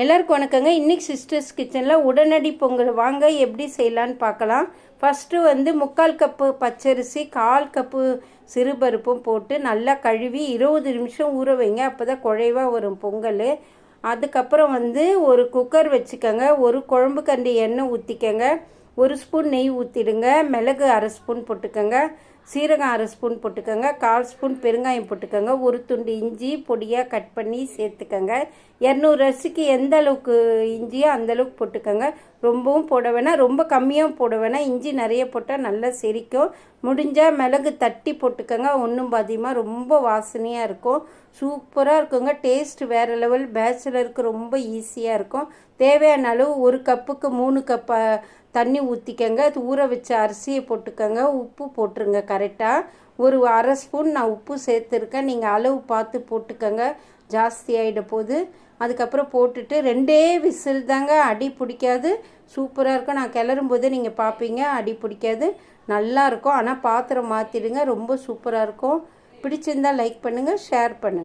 எல்லாருக்கும் வணக்கங்க. இன்னைக்கு சிஸ்டர்ஸ் கிச்சனில் உடனடி பொங்கல். வாங்க எப்படி செய்யலான்னு பார்க்கலாம். ஃபஸ்ட்டு வந்து முக்கால் கப்பு பச்சரிசி கால் கப்பு சிறுபருப்பும் போட்டு நல்லா கழுவி இருபது நிமிஷம் ஊற வைங்க. அப்போ தான் குழைவாக வரும் பொங்கல். அதுக்கப்புறம் வந்து ஒரு குக்கர் வச்சுக்கோங்க. ஒரு குழம்பு கண்டி எண்ணெய் ஊற்றிக்கங்க ஒரு ஸ்பூன் நெய் ஊற்றிடுங்க மிளகு அரை ஸ்பூன் போட்டுக்கோங்க. சீரகம் அரை ஸ்பூன் போட்டுக்கோங்க. கால் ஸ்பூன் பெருங்காயம் போட்டுக்கோங்க. ஒரு துண்டு இஞ்சி பொடியாக கட் பண்ணி சேர்த்துக்கோங்க. இரநூறு அரிசிக்கு எந்த அளவுக்கு இஞ்சியோ அந்த அளவுக்கு போட்டுக்கோங்க. ரொம்பவும் போட வேணாம். ரொம்ப கம்மியாக போட வேணாம். இஞ்சி நிறைய போட்டால் நல்லா செரிக்கும். முடிஞ்சால் மிளகு தட்டி போட்டுக்கோங்க. ஒன்றும் பாதியமாக ரொம்ப வாசனையாக இருக்கும். சூப்பராக இருக்குங்க. டேஸ்ட் வேறு லெவல் பேச்சுலருக்கு ரொம்ப ஈஸியாக இருக்கும். தேவையான அளவு ஒரு கப்புக்கு மூணு கப் தண்ணி ஊற்றிக்கங்க அது ஊற வச்ச அரிசியை போட்டுக்கோங்க. உப்பு போட்டுருங்க. கரெக்டாக ஒரு அரை ஸ்பூன் நான் உப்பு சேர்த்துருக்கேன். நீங்கள் அளவு பார்த்து போட்டுக்கோங்க. ஜாஸ்தி ஆகிட போது அதுக்கப்புறம் போட்டுட்டு ரெண்டே விசில் தாங்க. அடி பிடிக்காது. சூப்பராக இருக்கும். நான் கிளறும் போது நீங்கள் பார்ப்பீங்க. அடி பிடிக்காது. நல்லாயிருக்கும் ஆனால் பாத்திரம் மாற்றிடுங்க ரொம்ப சூப்பராக இருக்கும். பிடிச்சிருந்தால் லைக் பண்ணுங்கள் ஷேர் பண்ணுங்கள்